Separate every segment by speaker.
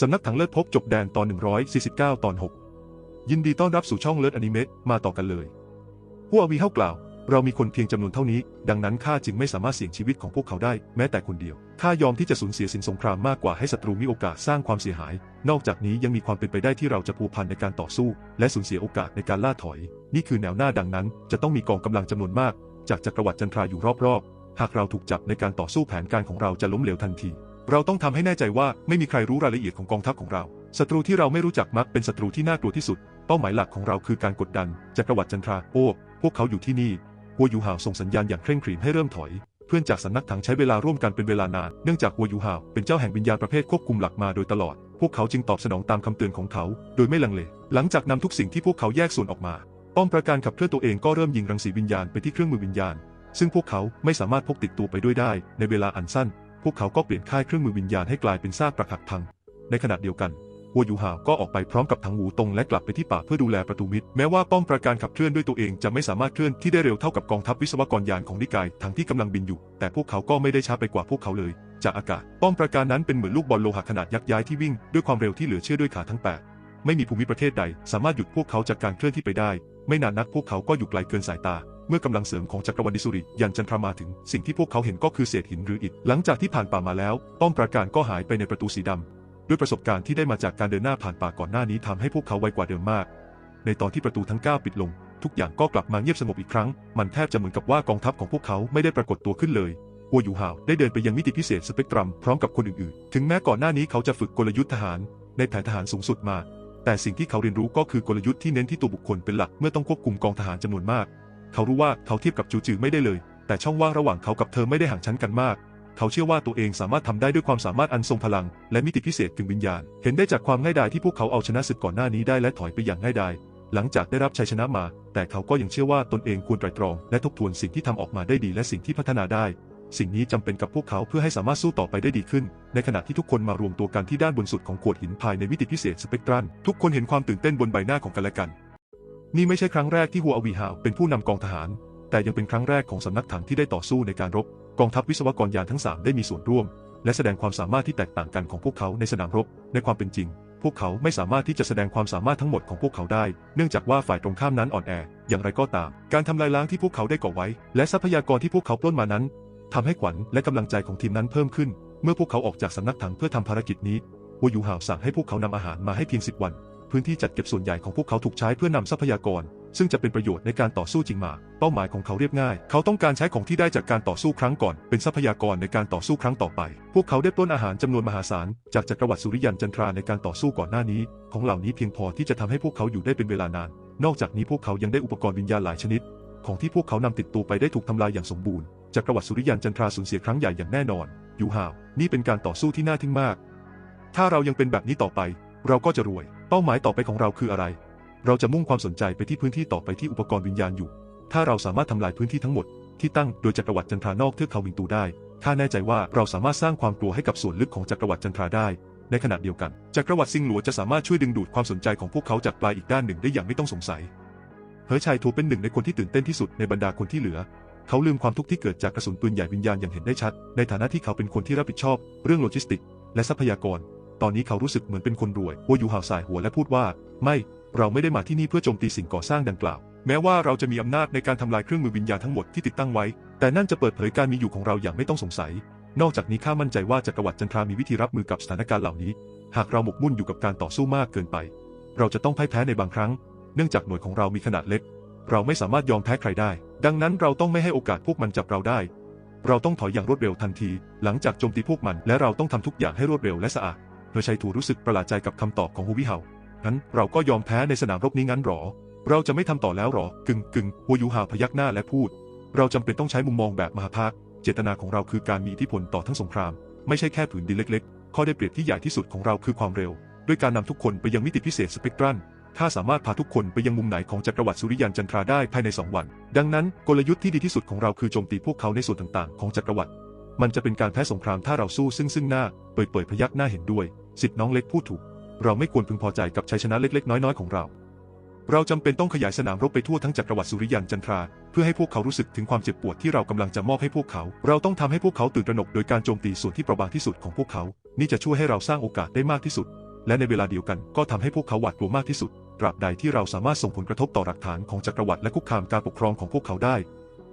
Speaker 1: สำนักถังเลิศพบจบแดนตอน 149 ตอน 6 ยินดีต้อนรับสู่ช่องเลิศอนิเมะมาต่อกันเลยผู้อาวีเฮากล่าว เรามีคนเพียงจำนวนเท่านี้ ดังนั้นข้าจึงไม่สามารถเสี่ยงชีวิตของพวกเขาได้ แม้แต่คนเดียวข้ายอมที่จะสูญเสียสินสงครามมากกว่าให้ศัตรูมีโอกาสสร้างความเสียหาย นอกจากนี้ยังมีความเป็นไปได้ที่เราจะผูกพันในการต่อสู้ และสูญเสียโอกาสในการล่าถอย นี่คือแนวหน้าดังนั้น จะต้องมีกองกำลังจำนวนมาก จากจักรวรรดิจันทราอยู่รอบๆหากเราถูกจับในการต่อสู้แผนการของเราจะล้มเหลวทันที เราต้องทำให้แน่ใจว่าไม่มีใครรู้รายละเอียดของกองทัพของเราศัตรูที่เราไม่รู้จักมักเป็นศัตรูที่น่ากลัวที่สุด เป้าหมายหลักของเราคือการกดดันจักรวรรดิจันทราโอ้พวกเขาอยู่ที่นี่หัวยูฮาวส่งสัญญาณอย่างเคร่งครีมให้เริ่มถอย เพื่อนจากสำนักถังใช้เวลาร่วมกันเป็นเวลานานเนื่องจากหัวยูฮาวเป็นเจ้าแห่งวิญญาณประเภทควบคุมหลักมาโดยตลอด พวกเขาจึงตอบสนองตามคำเตือนของเขา โดยไม่ลังเล หลังจากนำทุกสิ่งที่พวกเขาแยกส่วนออกมา ป้อมประการขับเคลื่อนตัวเองก็เริ่มยิงรังสีวิญญาณไปที่เครื่องมือวิญญาณ ซึ่งพวกเขาไม่สามารถพกติดตัวไปด้วยได้ในเวลาอันสั้น พวกเขาก็เปลี่ยนค่ายเครื่องมือวิญญาณให้กลายเป็นซากปรักหักพัง ในขณะเดียวกันหัวยูฮาวก็ออกไปพร้อมกับถังหูตรงและกลับไปที่ป่าเพื่อดูแลประตูมิตรแม้ว่าป้อมประการขับเคลื่อนด้วยตัวเองจะไม่สามารถเคลื่อนที่ได้เร็วเท่ากับกองทัพวิศวกรยานของนิกายทั้งที่กำลังบินอยู่ แต่พวกเขาก็ไม่ได้ช้าไปกว่าพวกเขาเลย จากอากาศ ป้อมประการนั้นเป็นเหมือนลูกบอลโลหะขนาดยักษ์ย้ายที่วิ่ง ด้วยความเร็วที่เหลือเชื่อด้วยขาทั้งแปดไม่มีภูมิประเทศใด สามารถหยุดพวกเขาจากการเคลื่อนที่ไปได้ ไม่นานนักพวกเขาก็อยู่ไกลเกินสายตา เมื่อกำลังเสริมของจักรวรรดิสุริยันจันทรามาถึง สิ่งที่พวกเขาเห็นก็คือเศษหินหรืออิฐ หลังจากที่ผ่านป่ามาแล้ว ป้อมปราการก็หายไปในประตูสีดำ ด้วยประสบการณ์ที่ได้มาจากการเดินหน้าผ่านป่าก่อนหน้านี้ทำให้พวกเขาไวกว่าเดิมมาก ในตอนที่ประตูทั้ง 9 ปิดลง ทุกอย่างก็กลับมาเงียบสงบอีกครั้ง มันแทบจะเหมือนกับว่ากองทัพของพวกเขาไม่ได้ปรากฏตัวขึ้นเลยหัวยูฮาวได้เดินไปยังมิติพิเศษสเปกตรัมพร้อมกับคนอื่นๆ ถึงแม้ก่อนหน้านี้เขาจะฝึกกลยุทธ์ทหาร ในแผนทหารสูงสุดมา แต่สิ่งที่เขาเรียนรู้ก็คือกลยุทธ์ที่เน้นที่ตัวบุคคลเป็นหลักเมื่อต้องควบคุมกองทหารจำนวนมาก เขารู้ว่าเขาเทียบกับจูจือไม่ได้เลย แต่ช่องว่างระหว่างเขากับเธอไม่ได้ห่างชั้นกันมาก เขาเชื่อว่าตัวเองสามารถทำได้ด้วยความสามารถอันทรงพลัง และมิติพิเศษกึ่งวิญญาณ เห็นได้จากความง่ายดายที่พวกเขาเอาชนะศึกก่อนหน้านี้ได้และถอยไปอย่างง่ายดาย หลังจากได้รับชัยชนะมา แต่เขาก็ยังเชื่อว่าตนเองควรไตรตรองและทบทวนสิ่งที่ทำออกมาได้ดีและสิ่งที่พัฒนาได้ สิ่งนี้จำเป็นกับพวกเขาเพื่อให้สามารถสู้ต่อไปได้ดีขึ้น ในขณะที่ทุกคนมารวมตัวกันที่ด้านบนสุดของโขดหินภายในมิติพิเศษสเปกตรัมทุกคนเห็นความตื่นเต้นบนใบหน้าของกันและกัน นี่ไม่ใช่ครั้งแรกที่หัวอวีฮาวเป็นผู้นำกองทหาร แต่ยังเป็นครั้งแรกของสำนักถังที่ได้ต่อสู้ในการรบ กองทัพวิศวกรยานทั้ง 3 ได้มีส่วนร่วม และแสดงความสามารถที่แตกต่างกันของพวกเขาในสนามรบ ในความเป็นจริง พวกเขาไม่สามารถที่จะแสดงความสามารถทั้งหมดของพวกเขาได้ เนื่องจากว่าฝ่ายตรงข้ามนั้นอ่อนแอ อย่างไรก็ตาม การทำลายล้างที่พวกเขาได้ก่อไว้ และทรัพยากรที่พวกเขาปล้นมานั้นทำให้ขวัญและกำลังใจของทีมนั้นเพิ่มขึ้น เมื่อพวกเขาออกจากสำนักถังเพื่อทำภารกิจนี้วัวยูฮาวสั่งให้พวกเขานำอาหารมาให้เพียงสิบวัน พื้นที่จัดเก็บส่วนใหญ่ของพวกเขาถูกใช้เพื่อนำทรัพยากร ซึ่งจะเป็นประโยชน์ในการต่อสู้จริงมา เป้าหมายของเขาเรียบง่าย เขาต้องการใช้ของที่ได้จากการต่อสู้ครั้งก่อน เป็นทรัพยากรในการต่อสู้ครั้งต่อไป พวกเขาได้ปล้นอาหารจำนวนมหาศาลจากจักรวรรดิสุริยันจันทราในการต่อสู้ก่อนหน้านี้ ของเหล่านี้เพียงพอที่จะทำให้พวกเขาอยู่ได้เป็นเวลานาน นอกจากนี้พวกเขายังได้อุปกรณ์วิญญาณหลายชนิด ของที่พวกเขานำติดตัวไปได้ถูกทำลายอย่างสมบูรณ์จักรวรรดิสุริยันจันทราสูญเสียครั้งใหญ่อย่างแน่นอนยูฮาวนี่เป็นการต่อสู้ที่น่าทึ่งมาก ถ้าเรายังเป็นแบบนี้ต่อไป เราก็จะรวย เป้าหมายต่อไปของเราคืออะไร เราจะมุ่งความสนใจไปที่พื้นที่ต่อไปที่อุปกรณ์วิญญาณอยู่ ถ้าเราสามารถทำลายพื้นที่ทั้งหมดที่ตั้งโดยจักรวรรดิจันทรานอกเทือกเขาวิงตูได้ข้าแน่ใจว่าเราสามารถสร้างความกลัวให้กับส่วนลึกของจักรวรรดิจันทราได้ ในขณะเดียวกัน จักรวรรดิซิงหลัวจะสามารถช่วยดึงดูดความสนใจของพวกเขาจากปลายอีกด้านหนึ่งได้อย่างไม่ต้องสงสัย เฮอชัยทูเป็นหนึ่งในคนที่ตื่นเต้นที่สุดในบรรดาคนที่เหลือ เขาลืมความทุกข์ที่เกิดจากกระสุนปืนใหญ่วิญญาณอย่างเห็นได้ชัด ในฐานะที่เขาเป็นคนที่รับผิดชอบ เรื่องโลจิสติก และทรัพยากร ตอนนี้เขารู้สึกเหมือนเป็นคนรวยวัวยูฮาวสายหัวและพูดว่า ไม่ เราไม่ได้มาที่นี่เพื่อโจมตีสิ่งก่อสร้างดังกล่าว แม้ว่าเราจะมีอำนาจในการทำลายเครื่องมือวิญญาณทั้งหมดที่ติดตั้งไว้ แต่นั่นจะเปิดเผยการมีอยู่ของเราอย่างไม่ต้องสงสัย นอกจากนี้ข้ามั่นใจว่าจักรวรรดิจันทรามีวิธีรับมือกับสถานการณ์เหล่านี้ หากเราหมกมุ่นอยู่กับการต่อสู้มากเกินไป เราจะต้องพ่ายแพ้ในบางครั้ง เนื่องจากหน่วยของเรามีขนาดเล็ก เราไม่สามารถยอมแพ้ใครได้ ดังนั้นเราต้องไม่ให้โอกาสพวกมันจับเราได้ เราต้องถอยอย่างรวดเร็วทันที หลังจากโจมตีพวกมันและเราต้องทำทุกอย่างให้รวดเร็วและสะอาด เธอชัยถูรู้สึกประหลาดใจกับคำตอบของฮูวิเฮางั้นเราก็ยอมแพ้ในสนามรบนี้งั้นหรอ เราจะไม่ทำต่อแล้วหรอกึ่งกึ่งฮูยูฮาพยักหน้าและพูด เราจำเป็นต้องใช้มุมมองแบบมหาภาค เจตนาของเราคือการมีอิทธิพลต่อทั้งสงคราม ไม่ใช่แค่ผืนดินเล็กๆ ข้อได้เปรียบที่ใหญ่ที่สุดของเราคือความเร็ว ด้วยการนำทุกคนไปยังมิติพิเศษสเปกตรัมถ้าสามารถพาทุกคนไปยังมุมไหนของจักรวรรดิสุริยันจันทราได้ภายใน 2 วัน ดังนั้นกลยุทธ์ที่ดีที่สุดของเราคือโจมตีพวกเขาในส่วนต่างๆ ของจักรวรรดิ มันจะเป็นการแพ้สงครามถ้าเราสู้ซึ่งซึ่งหน้า เปิดเปิดพยักหน้าเห็นด้วย สิทธิ์น้องเล็กพูดถูก เราไม่ควรพึงพอใจกับชัยชนะเล็กๆ น้อยๆ ของเรา เราจำเป็นต้องขยายสนามรบไปทั่วทั้งจักรวรรดิสุริยันจันทรา เพื่อให้พวกเขารู้สึกถึงความเจ็บปวดที่เรากำลังจะมอบให้พวกเขา เราต้องทำให้พวกเขาตื่นตระหนกโดยการโจมตีส่วนที่เปราะบางที่สุดของพวกเขา นี่จะช่วยให้เราสร้างโอกาสได้มากที่สุด และในเวลาเดียวกันก็ทำให้พวกเขาหวาดกลัวมากที่สุดตราบใดที่เราสามารถส่งผลกระทบต่อหลักฐานของจักรวรรดิและคุกคามการปกครองของพวกเขาได้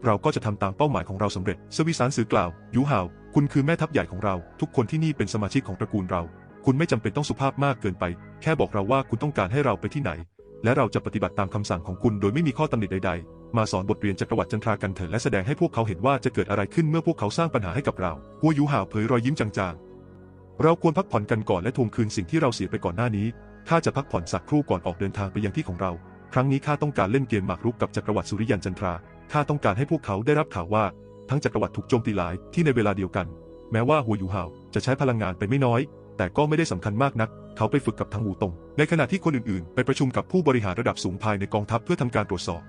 Speaker 1: เราก็จะทำตามเป้าหมายของเราสำเร็จ สวิสารสื่อกล่าว ยูฮาว คุณคือแม่ทัพใหญ่ของเรา ทุกคนที่นี่เป็นสมาชิกของตระกูลเรา คุณไม่จำเป็นต้องสุภาพมากเกินไป แค่บอกเราว่าคุณต้องการให้เราไปที่ไหน และเราจะปฏิบัติตามคำสั่งของคุณโดยไม่มีข้อตำหนิใด ๆ มาสอนบทเรียนจักรวรรดิจันทรากันเถิดและแสดงให้พวกเขาเห็นว่าจะเกิดอะไรขึ้นเมื่อพวกเขาสร้างปัญหาให้กับเรา หัวยูห่าวเผยรอยยิ้มจางๆ เราควรพักผ่อนกันก่อนและทวงคืนสิ่งที่เราเสียไปก่อนหน้านี้ข้าจะพักผ่อนสักครู่ก่อนออกเดินทางไปยังที่ของเรา ครั้งนี้ข้าต้องการเล่นเกมหมากรุกกับจักรวรรดิสุริยันจันทรา ข้าต้องการให้พวกเขาได้รับข่าวว่า ทั้งจักรวรรดิถูกโจมตีหลายที่ในเวลาเดียวกัน แม้ว่าหัวยูห่าวจะใช้พลังงานไปไม่น้อย แต่ก็ไม่ได้สำคัญมากนัก เขาไปฝึกกับทางหูตง ในขณะที่คนอื่นๆ ไปประชุมกับผู้บริหารระดับสูงภายในกองทัพเพื่อทำการตรวจสอบ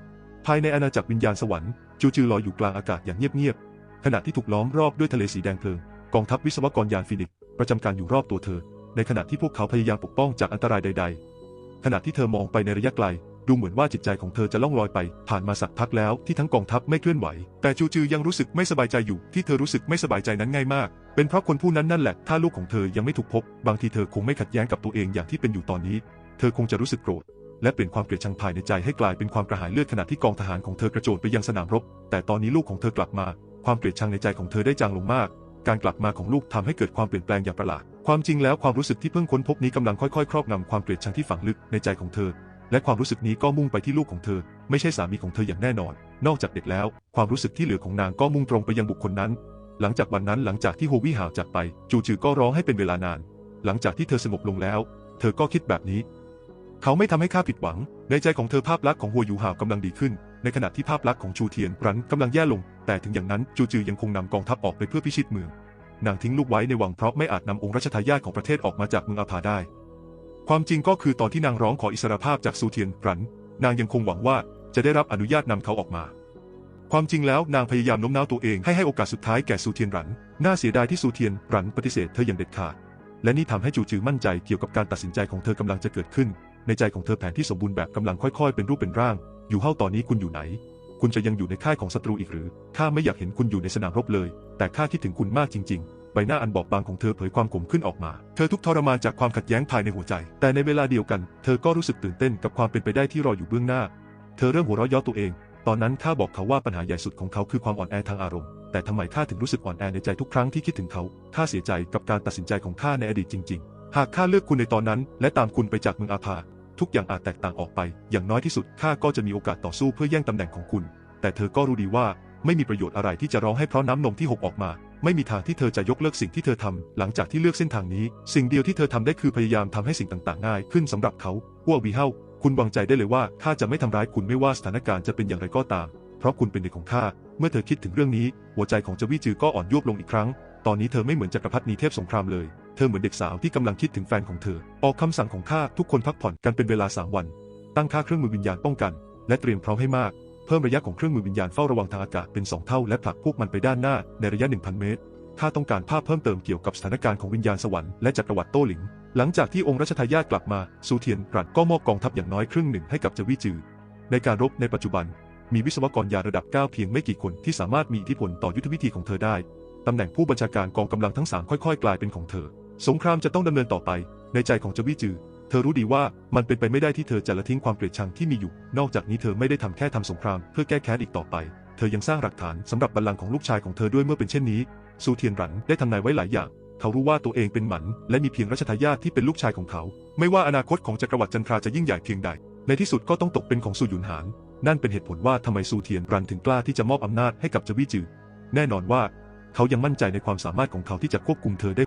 Speaker 1: ภายในอาณาจักรวิญญาณสวรรค์จูจือลอยอยู่กลางอากาศอย่างเงียบๆ ขณะที่ถูกล้อมรอบด้วยทะเลสีแดงเพลิง กองทัพวิศวกรยานฟินิกประจำการอยู่รอบตัวเธอ ในขณะที่พวกเขาพยายามปกป้องจากอันตรายใด ๆ ขณะที่เธอมองไปในระยะไกล ดูเหมือนว่าจิตใจของเธอจะล่องลอยไป ผ่านมาสักพักแล้วที่ทั้งกองทัพไม่เคลื่อนไหว แต่จูจือยังรู้สึกไม่สบายใจอยู่ ที่เธอรู้สึกไม่สบายใจนั้นง่ายมาก เป็นเพราะคนผู้นั้นนั่นแหละ ถ้าลูกของเธอยังไม่ถูกพบ บางทีเธอคงไม่ขัดแย้งกับตัวเองอย่างที่เป็นอยู่ตอนนี้ เธอคงจะรู้สึกโกรธและเปลี่ยนความเกลียดชังภายในใจให้กลายเป็นความกระหายเลือดขณะที่กองทหารของเธอกระโจนไปยังสนามรบ แต่ตอนนี้ลูกของเธอกลับมา ความเกลียดชังในใจของเธอได้จางลงมาก การกลับมาของลูกทำให้เกิดความเปลี่ยนแปลงอย่างประหลาด ความจริงแล้วความรู้สึกที่เพิ่งค้นพบนี้กำลังค่อยๆ ครอบงำความเกลียดชังที่ฝังลึกในใจของเธอ และความรู้สึกนี้ก็มุ่งไปที่ลูกของเธอ ไม่ใช่สามีของเธออย่างแน่นอน นอกจากเด็กแล้ว ความรู้สึกที่เหลือของนางก็มุ่งตรงไปยังบุคคลนั้น หลังจากวันนั้นหลังจากที่โฮวี่ห่าวจากไป จูจือก็ร้องให้เป็นเวลานาน หลังจากที่เธอสงบลงแล้ว เธอก็คิดแบบนี้ เขาไม่ทำให้ข้าผิดหวัง ในใจของเธอภาพลักษณ์ของหัวยูห่าวกำลังดีขึ้น ในขณะที่ภาพลักษณ์ของชูเทียนรันกำลังแย่ลง แต่ถึงอย่างนั้นจูจือยังคงนำกองทัพออกไปเพื่อพิชิตเมืองนางทิ้งลูกไว้ในวังเพราะไม่อาจนำองค์รัชทายาทของประเทศออกมาจากเมืองอาภาได้ ความจริงก็คือตอนที่นางร้องขออิสรภาพจากซูเทียนรัน นางยังคงหวังว่าจะได้รับอนุญาตนำเขาออกมา ความจริงแล้วนางพยายามโน้มน้าวตัวเองให้ให้โอกาสสุดท้ายแก่ซูเทียนรัน น่าเสียดายที่ซูเทียนรันปฏิเสธเธออย่างเด็ดขาด และนี่ทำให้จูจือมั่นใจเกี่ยวกับการตัดสินใจของเธอกำลังจะเกิดขึ้น ในใจของเธอแผนที่สมบูรณ์แบบกำลังค่อยๆ เป็นรูปเป็นร่าง อยู่เฮ้าตอนนี้คุณอยู่ไหน คุณจะยังอยู่ในค่ายของศัตรูอีกหรือ ข้าไม่อยากเห็นคุณอยู่ในสนามรบเลย แต่ข้าคิดถึงคุณมากจริง ๆ ใบหน้าอันบอบบางของเธอเผยความขมขึ้นออกมา เธอทุกข์ทรมานจากความขัดแย้งภายในหัวใจ แต่ในเวลาเดียวกัน เธอก็รู้สึกตื่นเต้นกับความเป็นไปได้ที่รออยู่เบื้องหน้า เธอเริ่มหัวเราะย้อตัวเอง ตอนนั้นข้าบอกเขาว่าปัญหาใหญ่สุดของเขาคือความอ่อนแอทางอารมณ์ แต่ทำไมข้าถึงรู้สึกอ่อนแอในใจทุกครั้งที่คิดถึงเขา ข้าเสียใจกับการตัดสินใจของข้าในอดีตจริง ๆ หากข้าเลือกคุณในตอนนั้น และตามคุณไปจากเมืองอาภา ทุกอย่างอาจแตกต่างออกไป อย่างน้อยที่สุดข้าก็จะมีโอกาสต่อสู้เพื่อแย่งตำแหน่งของคุณ แต่เธอก็รู้ดีว่าไม่มีประโยชน์อะไรที่จะร้องให้เพราะน้ำนมที่หกออกมา ไม่มีทางที่เธอจะยกเลิกสิ่งที่เธอทำหลังจากที่เลือกเส้นทางนี้ สิ่งเดียวที่เธอทำได้คือพยายามทำให้สิ่งต่างๆง่ายขึ้นสำหรับเขาวัววีเฮาคุณวางใจได้เลยว่าข้าจะไม่ทำร้ายคุณไม่ว่าสถานการณ์จะเป็นอย่างไรก็ตาม เพราะคุณเป็นเด็กของข้าเมื่อเธอคิดถึงเรื่องนี้ หัวใจของเจวิจือก็อ่อนยวบลงอีกครั้ง ตอนนี้เธอไม่เหมือนจักรพรรดินีเทพสงครามเลย เธอเหมือนเด็กสาวที่กำลังคิดถึงแฟนของเธอ ออกคำสั่งของข้าทุกคนพักผ่อนกันเป็นเวลาสามวัน ตั้งค่าเครื่องมือวิญญาณป้องกัน และเตรียมพร้อมให้มาก พิ่มระยะของเครื่องมือวิญญาณเฝ้าระวังทางอากาศเป็นสองเท่าและผลักพวกมันไปด้านหน้าในระยะ 1,000 เมตรข้าต้องการภาพเพิ่มเติมเกี่ยวกับสถานการณ์ของวิญญาณสวรรค์และจักรวรรดิโต้หลิง หลังจากที่องค์รัชทายาทกลับมาซูเทียนรัฐก็มอบกองทัพอย่างน้อยครึ่งหนึ่งให้กับเจวิจือ ในการรบในปัจจุบัน มีวิศวกรยาระดับ 9 เพียงไม่กี่คนที่สามารถมีอิทธิพลต่อยุทธวิธีของเธอได้ตำแหน่งผู้บัญชาการกองกำลังทั้งสามค่อยๆ กลายเป็นของเธอ สงครามจะต้องดำเนินต่อไป ในใจของเจวิจือ เธอรู้ดีว่ามันเป็นไปไม่ได้ที่เธอจะละทิ้งความเกลียดชังที่มีอยู่ นอกจากนี้เธอไม่ได้ทำแค่ทำสงครามเพื่อแก้แค้นอีกต่อไป เธอยังสร้างหลักฐานสำหรับบัลลังก์ของลูกชายของเธอด้วยเมื่อเป็นเช่นนี้ ซูเทียนหรันได้ทำนายไว้หลายอย่าง เขารู้ว่าตัวเองเป็นหมัน และมีเพียงรัชทายาทที่เป็นลูกชายของเขา ไม่ว่าอนาคตของจักรวรรดิจันทราจะยิ่งใหญ่เพียงใด ในที่สุดก็ต้องตกเป็นของซูหยุนหานนั่นเป็นเหตุผลว่าทำไมซูเทียนรันถึงกล้าที่จะมอบอำนาจให้กับเจวิจือ แน่นอนว่า เขายังมั่นใจในความสามารถของเขาที่จะควบคุมเธอได้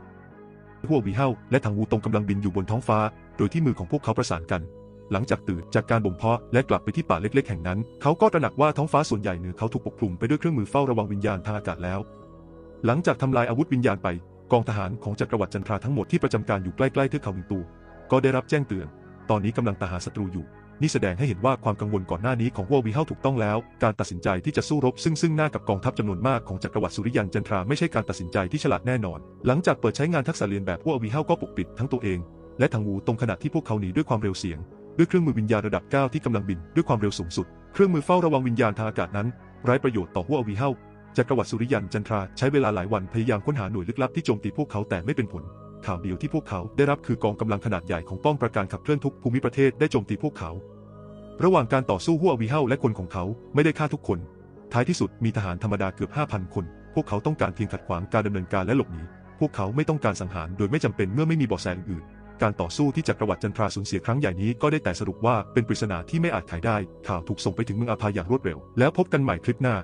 Speaker 1: พวกวีเฮาและทางวูตงกำลังบินอยู่บนท้องฟ้า โดยที่มือของพวกเขาประสานกัน หลังจากตื่นจากการบ่มเพาะและกลับไปที่ป่าเล็ก ๆ แห่งนั้น เขาก็ตระหนักว่าท้องฟ้าส่วนใหญ่เหนือเขาถูกปกคลุมไปด้วยเครื่องมือเฝ้าระวังวิญญาณทางอากาศแล้ว หลังจากทำลายอาวุธวิญญาณไป กองทหารของจักรวรรดิจันทราทั้งหมดที่ประจำการอยู่ใกล้ๆเทือกเขาวิงตู ก็ได้รับแจ้งเตือน ตอนนี้กำลังตาหาศัตรูอยู่ นี่แสดงให้เห็นว่าความกังวลก่อนหน้านี้ของวัววีเฮาถูกต้องแล้ว การตัดสินใจที่จะสู้รบซึ่งซึ่งหน้ากับกองทัพจำนวนมากของจักรวรรดิสุริยันจันทราไม่ใช่การตัดสินใจที่ฉลาดแน่นอน หลังจากเปิดใช้งานทักษะเรียนแบบวัววีเฮาก็ปกปิดทั้งตัวเอง และทางวูตรงขณะที่พวกเขาหนีด้วยความเร็วเสียง ด้วยเครื่องมือวิญญาณระดับ 9 ที่กำลังบินด้วยความเร็วสูงสุด เครื่องมือเฝ้าระวังวิญญาณทางอากาศนั้นไร้ประโยชน์ต่อหัวอวีเฮาจักรวรรดิสุริยันจันทราใช้เวลาหลายวันพยายามค้นหาหน่วยลึกลับที่โจมตีพวกเขาแต่ไม่เป็นผล ข่าวเดียวที่พวกเขาได้รับคือกองกำลังขนาดใหญ่ของป้อมปราการขับเคลื่อนทุกภูมิประเทศได้โจมตีพวกเขา ระหว่างการต่อสู้หัวอวีเฮาและคนของเขาไม่ได้ฆ่าทุกคน ท้ายที่สุดมีทหารธรรมดาเกือบ 5,000 คน พวกเขาต้องการเพียงขัดขวางการดำเนินการและหลบหนี พวกเขาไม่ต้องการสังหารโดยไม่จำเป็นเมื่อไม่มีเบาะแสอื่นการต่อสู้ที่จักรวรรดิจันทราสูญเสียครั้งใหญ่นี้ก็ได้แต่สรุปว่าเป็นปริศนาที่ไม่อาจไขได้ ข่าวถูกส่งไปถึงเมืองอาพาอย่างรวดเร็ว แล้วพบกันใหม่คลิปหน้า